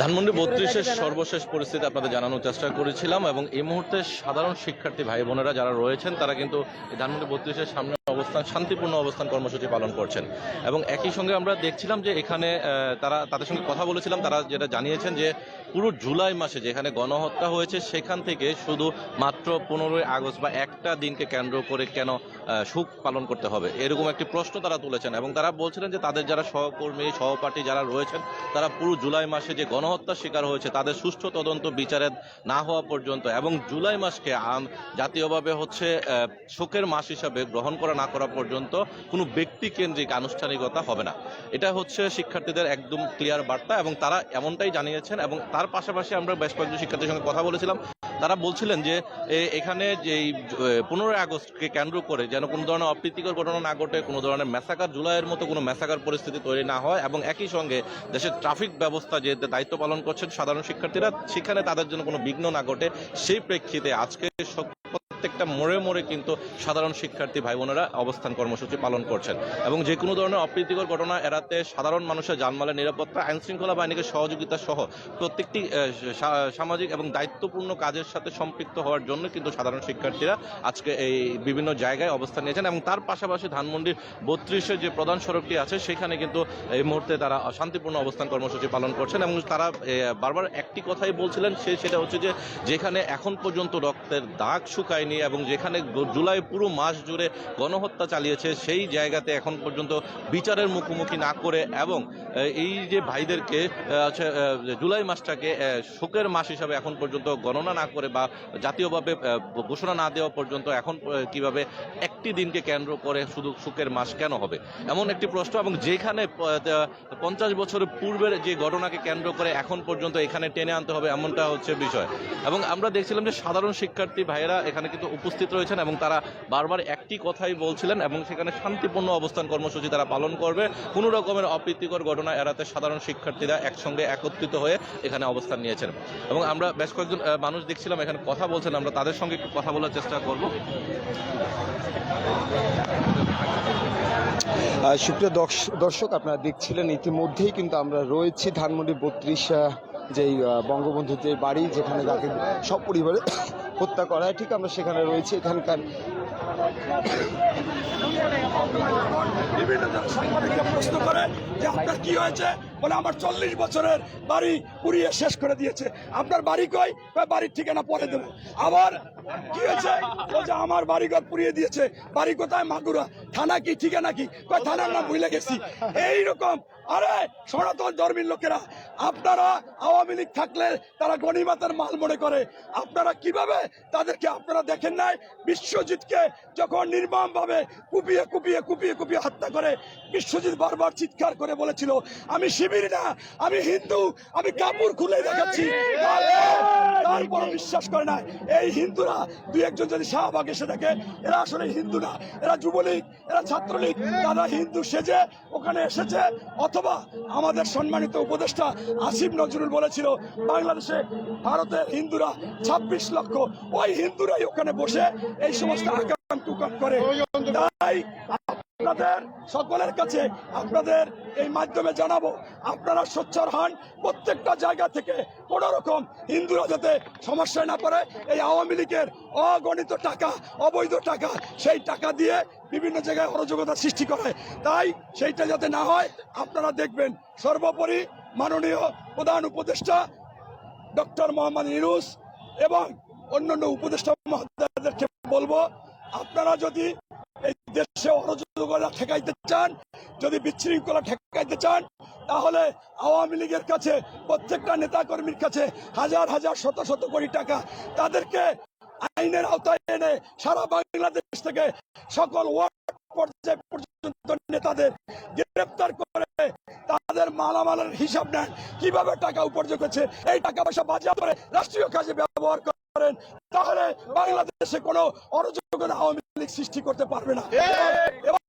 ধানমন্ডি বত্রিশের সর্বশেষ পরিস্থিতি আপনাদের জানানোর চেষ্টা করেছিলাম এবং এই মুহূর্তে সাধারণ শিক্ষার্থী ভাই বোনেরা যারা রয়েছেন, তারা কিন্তু ধানমন্ডি বত্রিশের সামনে অবস্থান, শান্তিপূর্ণ অবস্থান কর্মসূচি পালন করছেন। এবং একই সঙ্গে আমরা দেখছিলাম যে এখানে তারা, তাদের সঙ্গে কথা বলেছিলাম, তারা যেটা জানিয়েছেন যে পুরো জুলাই মাসে যেখানে গণহত্যা হয়েছে, সেখান থেকে শুধু মাত্র পনেরোই আগস্ট বা একটা দিনকে কেন্দ্র করে কেন সুখ পালন করতে হবে? এরকম একটি প্রশ্ন তারা তুলেছেন এবং তারা বলছিলেন যে তাদের যারা সহকর্মী, সহপাঠী যারা রয়েছেন, তারা পুরো জুলাই মাসে যে গণহত্যার শিকার হয়েছে, তাদের সুষ্ঠু তদন্ত বিচারের না হওয়া পর্যন্ত এবং জুলাই মাসকে জাতীয়ভাবে হচ্ছে শোকের মাস হিসাবে গ্রহণ করা না করা পর্যন্ত কোনো ব্যক্তি কেন্দ্রিক আনুষ্ঠানিকতা হবে না। এটা হচ্ছে শিক্ষার্থীদের একদম ক্লিয়ার বার্তা এবং তারা এমনটাই জানিয়েছেন এবং তার পাশাপাশি আমরা বেশ কয়েকজন শিক্ষার্থীর সঙ্গে কথা বলেছিলাম। তারা বলছিলেন যে এখানে যে পনেরোই আগস্টকে কেন্দ্র করে যেন কোনো ধরনের অপ্রীতিকর ঘটনা না ঘটে, কোনো ধরনের মেসাকার জুলাইয়ের মতো কোনো মেসাকার পরিস্থিতি তৈরি না হয় এবং একই সঙ্গে দেশের ট্রাফিক ব্যবস্থা যে দায়িত্ব পালন করছেন সাধারণ শিক্ষার্থীরা, সেখানে তাদের জন্য কোনো বিঘ্ন না ঘটে, সেই প্রেক্ষিতে আজকে প্রত্যেকটা মোড়ে মোড়ে কিন্তু সাধারণ শিক্ষার্থী ভাই বোনেরা অবস্থান কর্মসূচি পালন করছেন। এবং যে কোনো ধরনের অপ্রীতিকর ঘটনা এড়াতে সাধারণ মানুষের জানমালের নিরাপত্তা আইন শৃঙ্খলা বাহিনীকে সহযোগিতা সহ প্রত্যেকটি সামাজিক এবং দায়িত্বপূর্ণ কাজের সাথে সম্পৃক্ত হওয়ার জন্য কিন্তু সাধারণ শিক্ষার্থীরা আজকে এই বিভিন্ন জায়গায় অবস্থান নিয়েছেন এবং তার পাশাপাশি ধানমন্ডির বত্রিশের যে প্রধান সড়কটি আছে, সেখানে কিন্তু এই মুহূর্তে তারা শান্তিপূর্ণ অবস্থান কর্মসূচি পালন করছেন এবং তারা বারবার একটি কথাই বলছিলেন, সে, সেটা হচ্ছে যে, যেখানে এখন পর্যন্ত রক্তের দাগ শুকায়নি এবং যেখানে জুলাই পুরো মাস জুড়ে গণহত্যা চালিয়েছে সেই জায়গাতে এখন পর্যন্ত বিচারের মুখোমুখি না করে এবং এই যে ভাইদেরকে এ, জুলাই মাসটাকে শোকের মাস হিসাবে এখন পর্যন্ত গণনা না করে বা জাতীয়ভাবে ঘোষণা না দেওয়া পর্যন্ত এখন কীভাবে একটি দিনকে কেন্দ্র করে শুধু শোকের মাস কেন হবে? এমন একটি প্রশ্ন এবং যেখানে পঞ্চাশ বছর পূর্বের যে ঘটনাকে কেন্দ্র করে এখন পর্যন্ত এখানে টেনে আনতে হবে এমনটা হচ্ছে বিষয়। এবং আমরা দেখছিলাম যে সাধারণ শিক্ষার্থী ভাইয়েরা এখানে কিন্তু উপস্থিত রয়েছেন এবং তারা বারবার একটি কথাই বলছিলেন এবং সেখানে শান্তিপূর্ণ অবস্থান কর্মসূচি তারা পালন করবে। কোনো রকমের অপ্রীতিকর ঘটনা এড়াতে সাধারণ শিক্ষার্থীরা একসঙ্গে একত্রিত হয়ে এখানে অবস্থান নিয়েছেন। এবং আমরা বেশ কয়েকজন মানুষ দেখছিলাম, এখানে কথা বলছেন, আমরা তাদের সঙ্গে একটু কথা বলার চেষ্টা করব। সুপ্রিয় দর্শ- দর্শক, আপনারা দেখছিলেন ইতিমধ্যেই কিন্তু আমরা রয়েছি ধানমন্ডি বত্রিশ যেই যে বাড়ি, যেখানে তাকে সব পরিবারে হত্যা করা হয়, ঠিক আমরা সেখানে রয়েছি এখানকার। বিভিন্ন প্রশ্ন করে যে আপনার কি হয়েছে? বলে, আমার চল্লিশ বছরের বাড়ি পুড়িয়ে শেষ করে দিয়েছে। আপনার বাড়ি কই? বাড়ির ঠিকানা পরে দেবো। আবার কি হয়েছে? বলছে আমার বাড়িঘর পুড়িয়ে দিয়েছে। বাড়ি কোথায়? মাগুরা। থানা কি? ঠিকানা কি? কয়, থানার নাম ভুলে গেছি। এইরকম, আরে সনাতন ধর্মীর লোকেরা, আপনারা আওয়ামী লীগ থাকলে তারা গণিমাতার মাল মনে করে। আপনারা কীভাবে তাদেরকে আপনারা দেখেন নাই? বিশ্বজিৎকে যখন নির্মম ভাবে কুপিয়ে কুপিয়ে কুপিয়ে কুপিয়ে হত্যা করে, বিশ্বজিৎ বারবার চিৎকার করে বলেছিল, আমি শিবির না আমি হিন্দু আমি কাপড় খুলে দেখাচ্ছি। তারপর বিশ্বাস করে না। এই হিন্দুরা দুই একজন যদি শাহবাগ এসে এরা আসলে হিন্দু না এরা যুবলীগ এরা ছাত্রলীগ তারা হিন্দু সেজে ওখানে এসেছে। অথবা আমাদের সম্মানিত উপদেষ্টা আসিফ নজরুল বলেছিল বাংলাদেশে ভারতের হিন্দুরা ছাব্বিশ লক্ষ ওই হিন্দুরাই ওখানে বসে এই সমস্ত আকাম করে। তাই আপনাদের সকলের কাছে আপনাদের এই মাধ্যমে জানাব, আপনারা সোচ্চার হন, প্রত্যেকটা জায়গা থেকে কোনো রকম হিন্দুরা যাতে সমস্যায় না পড়ে, এই আওয়ামী লীগের অগণিত টাকা, অবৈধ টাকা, সেই টাকা দিয়ে বিভিন্ন জায়গায় অরাজকতা সৃষ্টি করে। তাই সেইটা যাতে না হয়, আপনারা দেখবেন, সর্বোপরি মাননীয় প্রধান উপদেষ্টা ডক্টর মোহাম্মদ ইউনুস এবং অন্যান্য উপদেষ্টা মহোদয়দেরকে বলব, আপনারা যদি দেশে অরাজকতা ঠেকাইতে চান, যদি বিশৃঙ্খলা ঠেকাইতে চান, তাহলে আওয়ামী লীগের কাছে, প্রত্যেকটা নেতাকর্মীর কাছে হাজার হাজার শত শত কোটি টাকা তাদেরকে আইনের আওতায় এনে সারা বাংলাদেশ থেকে সকল ওয়ার্ড পর্যায় পর্যন্ত নেতাদের গ্রেপ্তার করে তাদের মালামালের হিসাব নেন। কীভাবে টাকা উপার্জন করছে? এই টাকা পয়সা বাজার করে রাষ্ট্রীয় কাজে ব্যবহার করেন তাহলে বাংলাদেশে কোনো অরাজকতা আওয়ামী লীগ সৃষ্টি করতে পারবে না। এবং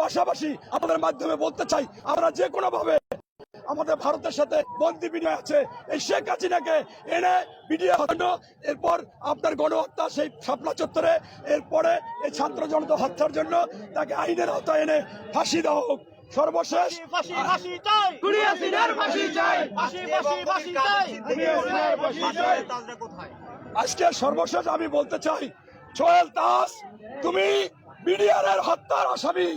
পাশাপাশি আপনাদের মাধ্যমে বলতে চাই আমরা যে কোনো ভাবে আমাদের ভারতের সাথে বন্দি বিনিময় আছে এই শেখ হাসিনাকে এনে হটানো এরপর আপনার গণহত্যা সেই শাপলা চত্বরে এরপরে এই ছাত্র জনতা হত্যার জন্য তাকে আইনের আওতায় এনে ফাঁসি দেওয়া হোক। সর্বশেষ আজকে সর্বশেষ আমি বলতে চাই, সোহেল দাস, তুমি বিডিআর এর হত্যার আসামি।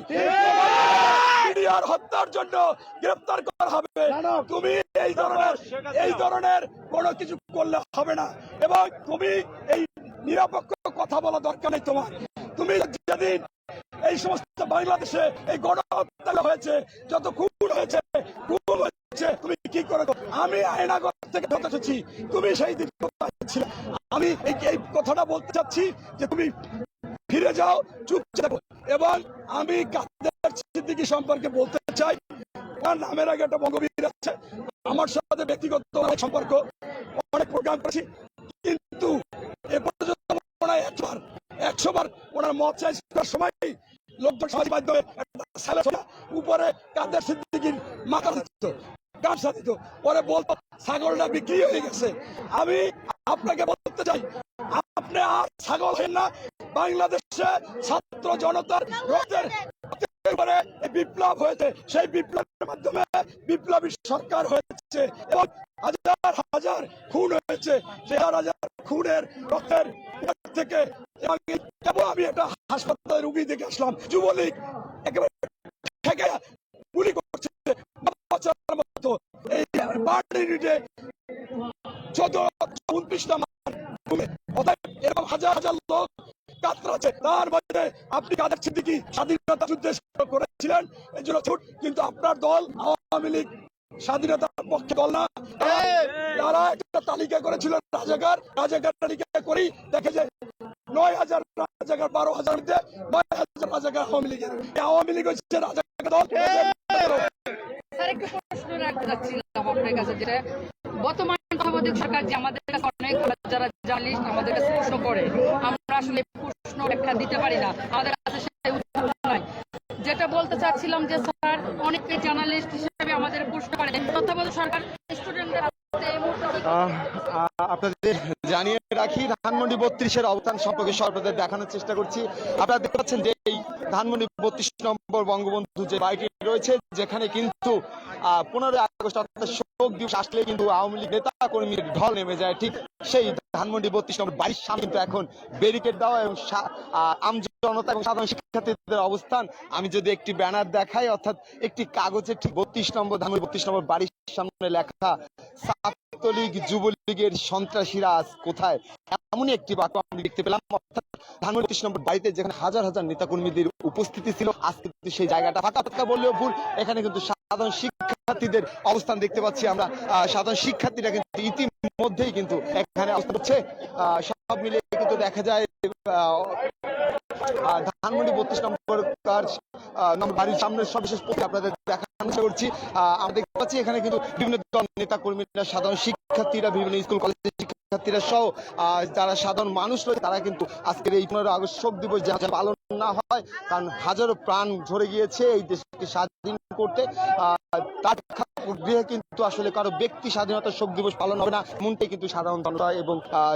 বিডিআর হত্যার জন্য গ্রেপ্তার করা হবে। তুমি এই ধরনের এই ধরনের কোনো কিছু করলে হবে না। এবং তুমি এই নিরপেক্ষ কথা বলা দরকার নেই তোমার। তুমি যেদিন এই সমস্ত বাংলাদেশে এই গণহত্যা হয়েছে, যত খুন হয়েছে খুন হয়েছে তুমি কি করে আমি আয়নাগর থেকে বলতে চাচ্ছি তুমি সেই দিন? আমি এই কথাটা বলতে চাচ্ছি যে তুমি ফিরে যাও, চুপচাপ। এবং আমি কাদের সিদ্দিকি সম্পর্কে বলতে চাই, তার নামের আগে একটা বঙ্গবীর আছে, আমার সাথে ব্যক্তিগত সম্পর্ক, অনেক প্রোগ্রাম করেছি, কিন্তু এ পর্যন্ত একবার একশো বার ওনার মত চাইবার সময় লোকজন সমাজ মাধ্যমে উপরে কাদের সিদ্দিকির মাথা দিত গামছা দিত পরে বলতো, ছাগলটা বিক্রি হয়ে গেছে। আমি আপনাকে বলতে চাই, আপনি আর ছাগল হেন না। বাংলাদেশে ছাত্র জনতার রক্তের এই বিপ্লব হয়েছে। সেই বিপ্লবের মাধ্যমে বিপ্লবী সরকার হয়েছে এবং হাজার হাজার খুন হয়েছে। হাজার হাজার খুনের রক্তের থেকে আমি একটা হাসপাতালে রুগী দেখে আসলাম। যুবলীগ একেবারে গুলি করছে বাচ্চার মতো এই বার্ড ইউনিটে চোদ্দ উনত্রিশ নাম্বার রুমে। অতএব এরকম হাজার হাজার লোক কাতরাচ্ছে তার মধ্যে আপনি কাদের সিদ্দিকি স্বাধীনতা যুদ্ধে করেছিলেন? এই জন্য ছুট কিন্তু আপনার দল আওয়ামী লীগ স্বাধীনতার পক্ষে দল না। তারা একটা তালিকা করেছিল রাজাকার। রাজাকার তালিকা করি দেখে যে নয় হাজার রাজাকার বারো হাজার নয় হাজার রাজাকার আওয়ামী লীগের। আওয়ামী লীগ হচ্ছে রাজাকার দল। যেটা আমরা আসলে প্রশ্ন ব্যাখ্যা দিতে পারি না। আমাদের কাছে সেই উত্তর যেটা বলতে চাচ্ছিলাম যে, স্যার, অনেকে জার্নালিস্ট হিসেবে আমাদের প্রশ্ন করে তত্ত্বাবধায়ক সরকার স্টুডেন্টদের আপনাদের জানিয়ে রাখি, ধানমন্ডি বত্রিশের অবস্থান সম্পর্কে আপনাদের দেখানোর চেষ্টা করছি। আপনারা দেখতে পাচ্ছেন যে এই ধানমন্ডি বত্রিশ নম্বর বঙ্গবন্ধু যে বাড়িটি রয়েছে, যেখানে কিন্তু পনেরোই আগস্ট অর্থাৎ শোক দিবস আসলে কিন্তু আওয়ামী লীগ নেতা কর্মীর ঢল নেমে যায়। ঠিক সেই ধানমন্ডি বত্রিশ নম্বর বাড়ির সামনে কিন্তু এখন ব্যারিকেড দেওয়া এবং আমজনতা এবং সাধারণ শিক্ষার্থীদের অবস্থান। আমি যদি একটি ব্যানার দেখাই, অর্থাৎ একটি কাগজে ঠিক বত্রিশ নম্বর ধানমন্ডি বত্রিশ নম্বর বাড়ির সামনে লেখা ছাত্রলীগ যুবলীগের সন্ত্রাসীরা আজ কোথায়? এমনই একটি বাক্য আমি দেখতে পেলাম। অর্থাৎ ধানমন্ডি বত্রিশ নম্বর বাড়িতে যেখানে হাজার হাজার নেতাকর্মীদের উপস্থিতি ছিল আজ কিন্তু সেই জায়গাটা ফাঁকা ফাঁকা বললেও ভুল। এখানে কিন্তু সাধারণ শিক্ষার্থীদের অবস্থান দেখতে পাচ্ছি আমরা। সাধারণ শিক্ষার্থীরা কিন্তু ইতিমধ্যেই কিন্তু এখানে অবস্থান আহ, সব মিলিয়ে কিন্তু দেখা যায় ধানমন্ডি বত্রিশ নম্বর কার বাড়ির সামনে সর্বশেষ পথে আপনাদের দেখানোর করছি। আমরা দেখতে পাচ্ছি এখানে কিন্তু বিভিন্ন দল নেতা কর্মীরা সাধারণ শিক্ষার্থীরা বিভিন্ন স্কুল কলেজের শিক্ষার্থীরা সহ যারা সাধারণ মানুষ রয়েছে তারা কিন্তু আজকের এই পনেরো আগস্ট শোক দিবস যেন পালন না হয় কারণ হাজারো প্রাণ ঝরে গিয়েছে এই দেশকে স্বাধীন করতে। আহ, গৃহে কিন্তু আসলে কারও ব্যক্তি স্বাধীনতা শোক দিবস পালন হবে না। এমনটাই কিন্তু সাধারণ জনতা এবং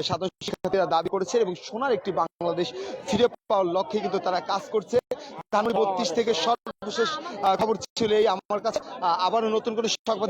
সাধারণ শিক্ষার্থীরা দাবি করেছে এবং সোনার একটি বাংলাদেশ ফিরে পাওয়ার লক্ষ্যে কিন্তু তারা কাজ করছে। বত্রিশ থেকে সর্বশেষ খবর ছিল এই। আমার কাছে আবারও নতুন করে সংবাদ